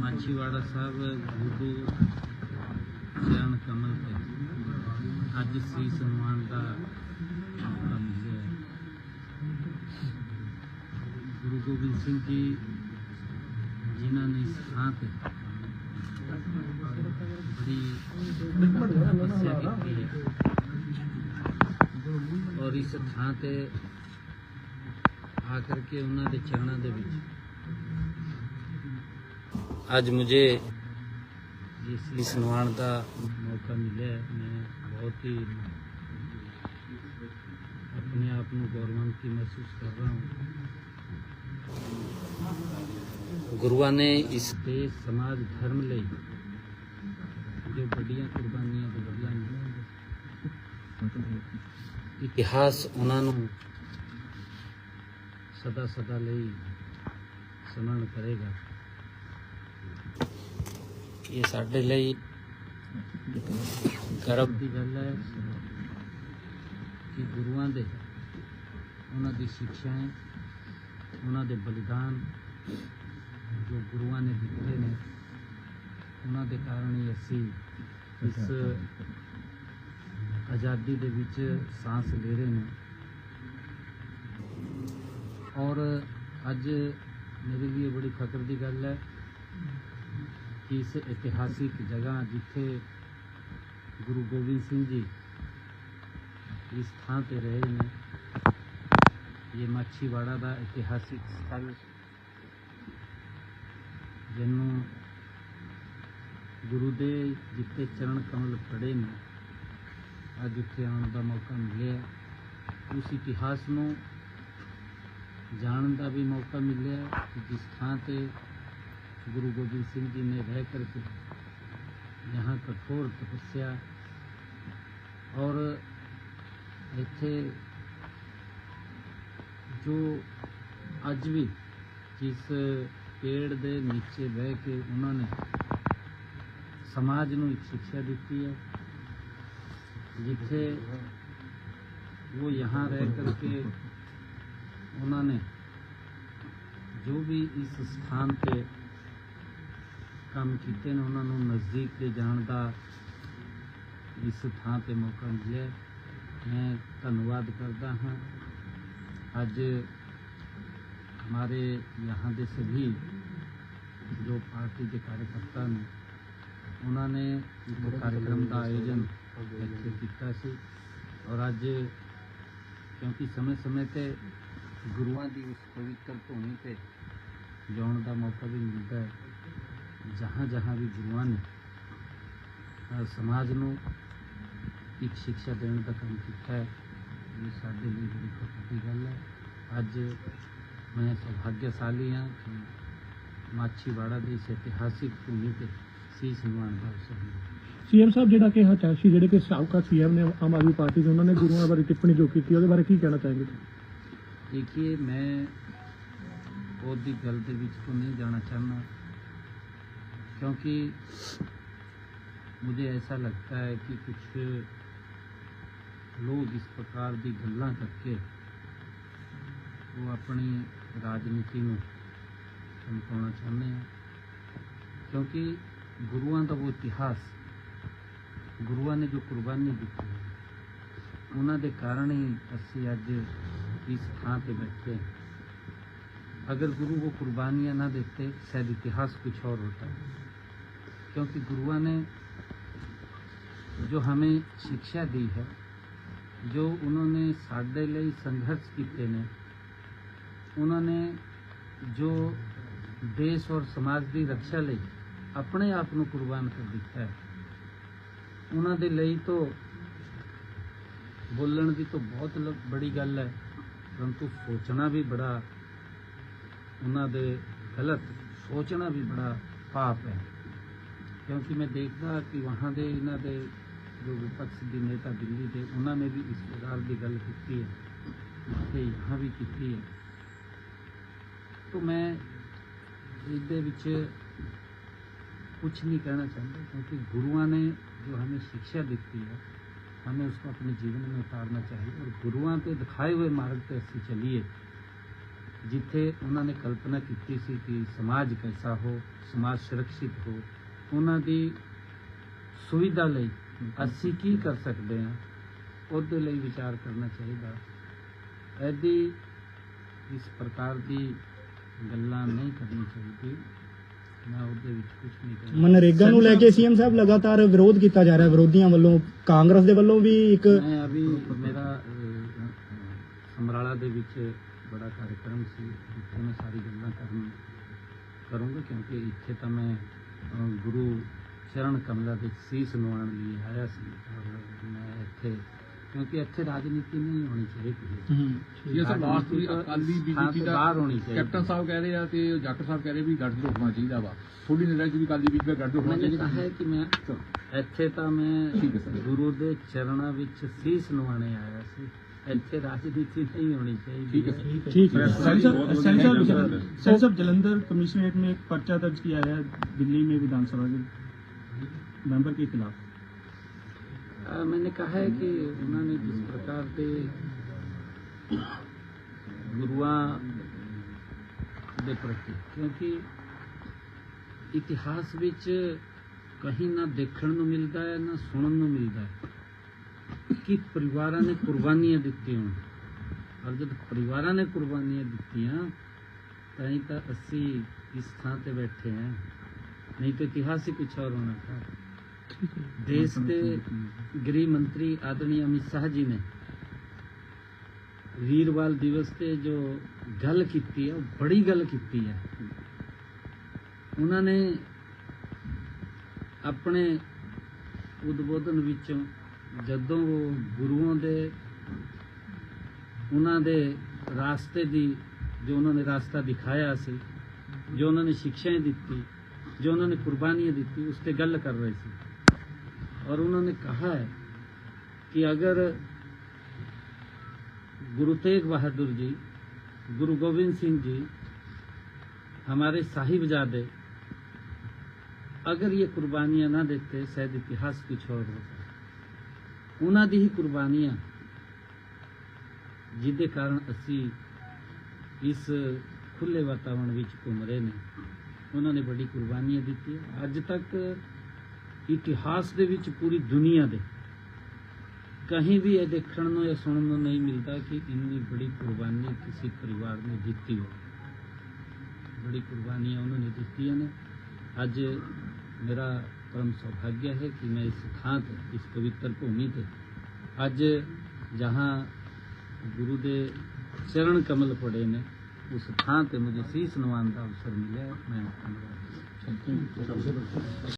ਮਾਛੀਵਾੜਾ ਸਾਹਿਬ, ਗੁਰੂ ਚਰਨ ਕਮਲ ਤੇ। ਅੱਜ ਸੀਸ ਨਿਵਾਉਣ ਦਾ ਗੁਰੂ ਗੋਬਿੰਦ ਸਿੰਘ ਜੀ ਜਿਨ੍ਹਾਂ ਨੇ ਇਸ ਥਾਂ ਤੇ ਬੜੀ ਤਪੱਸਿਆ ਕੀਤੀ ਹੈ ਔਰ ਇਸ ਥਾਂ ਤੇ ਆ ਕਰਕੇ ਉਹਨਾਂ ਦੇ ਚਰਨਾਂ ਦੇ ਵਿੱਚ ਅੱਜ ਮੁਝੇ ਇਸ ਸਨਮਾਨ ਦਾ ਮੌਕਾ ਮਿਲਿਆ ਮੈਂ ਬਹੁਤ ਹੀ ਆਪਣੇ ਆਪ ਨੂੰ ਗੌਰਵਾਨਿਤ ਮਹਿਸੂਸ ਕਰ ਰਹਾ ਹਾਂ। ਗੁਰੂਆਂ ਨੇ ਇਸ ਤੇ ਸਮਾਜ ਧਰਮ ਲਈ ਜੋ ਵੱਡੀਆਂ ਕੁਰਬਾਨੀਆਂ ਦਿੱਤੀਆਂ ਇਤਿਹਾਸ ਉਹਨਾਂ ਨੂੰ ਸਦਾ ਸਦਾ ਲਈ ਸਮਰਣ ਕਰੇਗਾ। ਇਹ ਸਾਡੇ ਲਈ ਗਰਵ ਦੀ ਗੱਲ ਹੈ ਕਿ ਗੁਰੂਆਂ ਦੇ ਉਹਨਾਂ ਦੀ ਸਿੱਖਿਆएं ਉਹਨਾਂ ਦੇ ਬਲੀਦਾਨ ਜੋ ਗੁਰੂਆਂ ਨੇ ਦਿੱਤੇ ਨੇ, ਉਹਨਾਂ ਦੇ ਕਾਰਨ ਹੀ ਅਸੀਂ ਇਸ ਆਜ਼ਾਦੀ ਦੇ ਵਿੱਚ ਸਾਹ ਲੈ ਰਹੇ ਨੇ। ਔਰ ਅੱਜ ਮੇਰੇ ਲਈ ਬੜੀ ਖਤਰ ਦੀ ਗੱਲ ਹੈ ਇਸ ਇਤਿਹਾਸਿਕ ਜਗ੍ਹਾ ਜਿੱਥੇ ਗੁਰੂ ਗੋਬਿੰਦ ਸਿੰਘ ਜੀ ਇਸ ਥਾਂ ਤੇ ਰਹੇ ਨੇ, ਇਹ ਮਾਛੀਵਾੜਾ ਦਾ ਇਤਿਹਾਸਿਕ ਸਥਲ ਜਿਹਨੂੰ ਗੁਰੂ ਦੇ ਜਿੱਤੇ ਚਰਨ ਕਮਲ ਖੜੇ ਨੇ, ਅੱਜ ਉੱਥੇ ਆਉਣ ਦਾ ਮੌਕਾ ਮਿਲਿਆ। ਉਸ ਇਤਿਹਾਸ ਨੂੰ ਜਾਣਨ ਦਾ ਵੀ ਮੌਕਾ ਮਿਲਿਆ ਜਿਸ ਥਾਂ ਤੇ ਗੁਰੂ ਗੋਬਿੰਦ ਸਿੰਘ ਜੀ ਨੇ ਰਹਿ ਕਰਕੇ यहाँ कठोर तपस्या और ਇੱਥੇ ਜੋ ਅੱਜ ਵੀ ਜਿਸ ਪੇੜ ਦੇ ਨੀਚੇ ਬਹਿ ਕੇ ਉਹਨਾਂ ਨੇ ਸਮਾਜ ਨੂੰ ਇੱਕ ਸਿੱਖਿਆ ਦਿੱਤੀ ਹੈ ਜਿੱਥੇ ਉਹ यहाँ रह करके ਉਹਨਾਂ ਨੇ ਜੋ ਵੀ ਇਸ ਸਥਾਨ ਤੇ ਕੰਮ ਕੀਤੇ ਨੇ ਉਹਨਾਂ ਨੂੰ ਨਜ਼ਦੀਕ ਤੇ ਜਾਣ ਦਾ ਇਸ ਥਾਂ ਤੇ ਮੌਕਾ ਮਿਲਿਆ ਮੈਂ ਧੰਨਵਾਦ ਕਰਦਾ ਹਾਂ ਅੱਜ हमारे यहाँ ਦੇ सभी ਜੋ ਪਾਰਟੀ ਦੇ ਕਾਰਜਕਰਤਾ ਨੇ ਉਹਨਾਂ ਨੇ ਇੱਕ ਕਾਰਜਕ੍ਰਮ ਦਾ ਆਯੋਜਨ ਇੱਥੇ ਕੀਤਾ ਸੀ ਔਰ ਅੱਜ ਕਿਉਂਕਿ ਸਮੇਂ-ਸਮੇਂ ਤੇ ਗੁਰੂਆਂ ਦੀ ਉਸ ਪਵਿੱਤਰ ਭੂਮੀ ਤੇ ਜਾਣ ਦਾ ਮੌਕਾ ਵੀ જહાં જહાં બી ਜਵਾਨ ਸਮਾਜ ਨੂੰ ਇੱਕ ਸਿੱਖਿਆ ਦੇਣ ਦਾ ਕੰਮ ਕੀਤਾ ਹੈ ਇਹ ਸਾਡੇ ਲਈ ਬੜੀ ਖੁਸ਼ੀ ਦੀ ਗੱਲ ਹੈ। ਅੱਜ ਮੈਂ ਸੁਭਾਗਿਆਸ਼ਾਲੀ ਹਾਂ ਕਿ ਮਾਛੀਵਾੜਾ ਦੀ ਇਸ ਇਤਿਹਾਸਿਕ ਭੂਮੀ ਤੇ ਸੀਸ ਨਿਵਾਣ ਦਾ ਅਵਸਰ ਮਿਲਿਆ। ਸੀਐਮ ਸਾਹਿਬ ਜਿਹੜਾ ਕਿ ਹਚਾਸ਼ੀ ਜਿਹੜੇ ਕਿ ਸਾਬਕਾ ਸੀਐਮ ਨੇ ਆਮ ਆਦਮੀ ਪਾਰਟੀ ਦੇ ਉਹਨਾਂ ਨੇ ਗੁਰੂਆਂ ਬਾਰੇ ਟਿੱਪਣੀ ਜੋ ਕੀਤੀ ਉਹਦੇ ਬਾਰੇ ਕੀ ਕਹਿਣਾ ਚਾਹੁੰਦੇ ਦੇਖੀਏ ਮੈਂ ਉਹਦੀ ਗੱਲ ਦੇ ਵਿੱਚ ਤੋਂ ਨਹੀਂ ਜਾਣਾ ਚਾਹੁੰਦਾ। क्योंकि मुझे ऐसा लगता है कि कुछ लोग इस प्रकार ਦੀ ਗੱਲਾਂ ਕਰਕੇ ਉਹ ਆਪਣੀ ਰਾਜਨੀਤੀ ਨੂੰ ਚਮਕਾਉਣਾ ਚਾਹੁੰਦੇ ਆ ਕਿਉਂਕਿ ਗੁਰੂਆਂ ਦਾ ਉਹ ਇਤਿਹਾਸ ਗੁਰੂਆਂ ਨੇ ਜੋ ਕੁਰਬਾਨੀ ਦਿੱਤੀ ਹੈ, ਉਹਨਾਂ ਦੇ ਕਾਰਨ ਹੀ ਅਸੀਂ ਅੱਜ इस ਥਾਂ पे बैठे हैं अगर गुरु वो कुर्बानियाँ ना देते शायद इतिहास कुछ और होता क्योंकि गुरुआ ने जो हमें शिक्षा दी है जो उन्होंने साढ़े ਲਈ ਸੰਘਰਸ਼ ਕੀਤੇ ਨੇ ਉਹਨਾਂ ਨੇ ਜੋ ਦੇਸ਼ ਔਰ ਸਮਾਜ ਦੀ ਰੱਖਿਆ ਲਈ ਆਪਣੇ ਆਪ ਨੂੰ ਕੁਰਬਾਨ ਕਰ ਦਿੱਤਾ ਹੈ ਉਹਨਾਂ ਦੇ ਲਈ ਤੋਂ ਬੋਲਣ ਦੀ ਤਾਂ ਬਹੁਤ ਲ- ਬੜੀ ਗੱਲ ਹੈ ਪਰੰਤु ਸੋਚਣਾ ਵੀ ਬੜਾ ਉਹਨਾਂ ਦੇ ਗਲਤ ਸੋਚਣਾ ਵੀ ਬੜਾ ਪਾਪ ਹੈ ਕਿਉਂਕਿ ਮੈਂ ਦੇਖਦਾ ਕਿ ਵਹਾਂ ਦੇ ਇਹਨਾਂ ਦੇ ਜੋ ਵਿਪਕਸ਼ ਦੇ ਨੇਤਾ ਦਿੱਲੀ ਦੇ ਉਹਨਾਂ ਨੇ ਵੀ ਇਸ ਪ੍ਰਕਾਰ ਦੀ ਗੱਲ ਕੀਤੀ ਹੈ ਤੇ यहाँ ਵੀ ਕੀਤੀ ਹੈ तो मैं ਇਹਦੇ ਵਿੱਚ ਕੁਝ नहीं कहना चाहता क्योंकि गुरुआ ने जो हमें शिक्षा दी है हमें उसको अपने जीवन में उतारना चाहिए और गुरुआ के दिखाए हुए मार्ग पे ਅਸੀਂ ਚੱਲੀਏ ਜਿੱਥੇ ਉਹਨਾਂ ਨੇ ਕਲਪਨਾ ਕੀਤੀ ਸੀ ਕਿ ਸਮਾਜ ਕੈਸਾ ਹੋ ਸਮਾਜ ਸੁਰੱਖਿਅਤ ਹੋ ਉਹਨਾਂ ਦੀ ਸੁਵਿਧਾ ਲਈ ਅਸੀਂ ਕੀ ਕਰ ਸਕਦੇ ਹਾਂ? ਉਹਦੇ ਲਈ ਵਿਚਾਰ ਕਰਨਾ ਚਾਹੀਦਾ। ਐਦੀ ਇਸ ਪ੍ਰਕਾਰ ਦੀ ਗੱਲਾਂ ਨਹੀਂ ਕਰਨੀ ਚਾਹੀਦੀ ਮੈਂ ਉਹਦੇ ਵਿੱਚ ਕੁਝ ਨਹੀਂ ਕਹਿਣਾ। ਮਨਰੇਗਾ ਨੂੰ ਲੈ ਕੇ ਸੀਐਮ ਸਾਹਿਬ ਲਗਾਤਾਰ ਵਿਰੋਧ ਕੀਤਾ ਜਾ ਰਿਹਾ। ਵਿਰੋਧੀਆਂ ਵੱਲੋਂ ਕਾਂਗਰਸ ਦੇ ਵੱਲੋਂ ਵੀ ਇੱਕ ਮੈਂ ਅਭੀ ਮੇਰਾ ਸਮਰਾਲਾ ਦੇ ਵਿੱਚ ਬੜਾ ਕਾਰਜਕ੍ਰਮ ਸੀ। ਜਿੱਥੇ ਮੈਂ ਸਾਰੀ ਗੱਲਾਂ ਕਰਨ ਕਰੂੰਗਾ ਕਿਉਂਕਿ ਇੱਥੇ ਤਾਂ ਮੈਂ ਗੁਰੂ ਸ਼ਰਨ ਕਮਲਾ ਵਿੱਚ ਸੀਸ ਨਵਾਉਣ ਲਈ ਆਇਆ ਸੀ। ਮੈਂ ਇੱਥੇ ਕਿਉਂਕਿ ਇੱਥੇ ਰਾਜਨੀਤੀ ਨਹੀਂ ਹੋਣੀ ਚਾਹੀਦੀ। ਇਹ ਸਭ ਲਾਸਟ ਵੀ ਅਕਾਲੀ ਬੀਜੇਪੀ ਦਾ ਕੈਪਟਨ ਸਾਹਿਬ ਕਹਿ ਰਹੇ ਆ ਤੇ ਜੱਟ ਸਾਹਿਬ ਕਹਿ ਵੀ ਗੱਡ ਹੋਣਾ ਚਾਹੀਦਾ ਵਾ। ਥੋੜੀ ਨਿਰਾਜ ਵੀ ਅਕਾਲੀ ਬੀਜੇਪੀ ਦਾ ਗੱਡ ਹੋਣਾ ਚਾਹੀਦਾ। ਹੈ ਕਿ ਮੈਂ ਇੱਥੇ ਤਾਂ ਮੈਂ ਗੁਰੂ ਦੇ ਚਰਨਾਂ ਵਿੱਚ ਸੀਸ ਨਵਾਣੇ ਆਇਆ ਸੀ। ਇੱਥੇ ਰਾਜਨੀਤੀ ਨਹੀਂ ਹੋਣੀ ਚਾਹੀਦੀ ਠੀਕ ਹੈ ਸਰ ਠੀਕ ਹੈ sensor sensor sensor Jalandhar commissionerate में एक पर्चा दर्ज किया है दिल्ली में विधानसभा के मेंबर के खिलाफ ਅਹ मैंने कहा है कि ਉਹਨਾਂ ਨੇ ਜਿਸ ਪ੍ਰਕਾਰ ਦੇ ਗੁਰੂਆਂ ਦੇ ਪ੍ਰਤੀ ਕਿਉਂਕਿ ਇਤਿਹਾਸ ਵਿੱਚ ਕਹੀਂ ਨਾ ਦੇਖਣ ਨੂੰ ਮਿਲਦਾ ਹੈ ਨਾ ਸੁਣਨ ਨੂੰ ਮਿਲਦਾ ਹੈ ਕਿ ਪਰਿਵਾਰਾਂ ਨੇ ਕੁਰਬਾਨੀਆਂ ਦਿੱਤੀਆਂ। ਔਰ ਜਦ ਪਰਿਵਾਰਾਂ ਨੇ ਕੁਰਬਾਨੀਆਂ ਦਿੱਤੀਆਂ ਤਾਂ ਹੀ ਤਾਂ ਅਸੀਂ ਇਸ ਥਾਂ ਤੇ ਬੈਠੇ ਹਾਂ। ਨਹੀਂ ਤਾਂ ਇਤਿਹਾਸ ਹੀ ਕੁਝ ਹੋਰ ਹੋਣਾ था ਦੇਸ਼ ਦੇ ਗ੍ਰਹਿ ਮੰਤਰੀ ਆਦਰਣੀ ਅਮਿਤ ਸ਼ਾਹ ਜੀ ਨੇ ਵੀਰਵਾਲ ਦਿਵਸ ਤੇ ਜੋ ਗੱਲ ਕੀਤੀ ਹੈ ਉਹ ਬੜੀ ਗੱਲ ਕੀਤੀ ਹੈ। ਉਹਨਾਂ ਨੇ ਆਪਣੇ ਉਦਬੋਧਨ ਵਿੱਚੋਂ ਜਦੋਂ ਉਹ ਗੁਰੂਆਂ ਦੇ ਉਹਨਾਂ ਦੇ ਰਾਸਤੇ ਦੀ ਜੋ ਉਹਨਾਂ ਨੇ ਰਾਸਤਾ ਦਿਖਾਇਆ ਸੀ ਜੋ ਉਹਨਾਂ ਨੇ ਸਿੱਖਿਆ ਦਿੱਤੀ ਜੋ ਉਹਨਾਂ ਨੇ ਕੁਰਬਾਨੀਆਂ ਦਿੱਤੀ ਉਸ ਤੇ ਗੱਲ ਕਰ ਰਹੇ ਸੀ और उन्होंने कहा है कि अगर गुरु तेग बहादुर जी गुरु गोविंद सिंह जी हमारे साहिबजादे अगर ये कुर्बानियां ना देते शायद इतिहास कुछ और होता ਉਹਨਾਂ ਦੀ ਹੀ ਕੁਰਬਾਨੀਆਂ ਜਿਹਦੇ ਕਾਰਨ ਅਸੀਂ ਇਸ ਖੁੱਲੇ ਵਾਤਾਵਰਣ ਵਿੱਚ ਘੁੰਮ ਰਹੇ ਨੇ। ਉਹਨਾਂ ਨੇ ਬੜੀ ਕੁਰਬਾਨੀਆਂ ਦਿੱਤੀਆਂ। ਅੱਜ ਤੱਕ ਇਤਿਹਾਸ ਦੇ ਵਿੱਚ ਪੂਰੀ ਦੁਨੀਆ ਦੇ ਕहीं ਵੀ ਇਹ ਦੇਖਣ ਨੂੰ ਜਾਂ ਸੁਣਨ ਨੂੰ ਨਹੀਂ ਮਿਲਦਾ ਕਿ ਇੰਨੀ ਬੜੀ ਕੁਰਬਾਨੀ ਕਿਸੇ ਪਰਿਵਾਰ ਨੇ ਦਿੱਤੀ ਹੋ ਬੜੀ ਕੁਰਬਾਨੀਆਂ ਉਹਨਾਂ ਨੇ ਦਿੱਤੀਆਂ ਨੇ। ਅੱਜ ਮੇਰਾ ਪਰਮ ਸੌਭਾਗਿਆ ਹੈ ਕਿ ਮੈਂ ਇਸ ਥਾਂ ਤੇ ਇਸ ਪਵਿੱਤਰ ਭੂਮੀ ਤੇ ਅੱਜ ਜਹਾਂ ਗੁਰੂ ਦੇ ਚਰਨ ਕਮਲ ਪੜੇ ਨੇ ਉਸ ਥਾਂ ਤੇ ਮੈਨੂੰ ਸੀਸ ਨਵਾਉਣ ਦਾ ਅਵਸਰ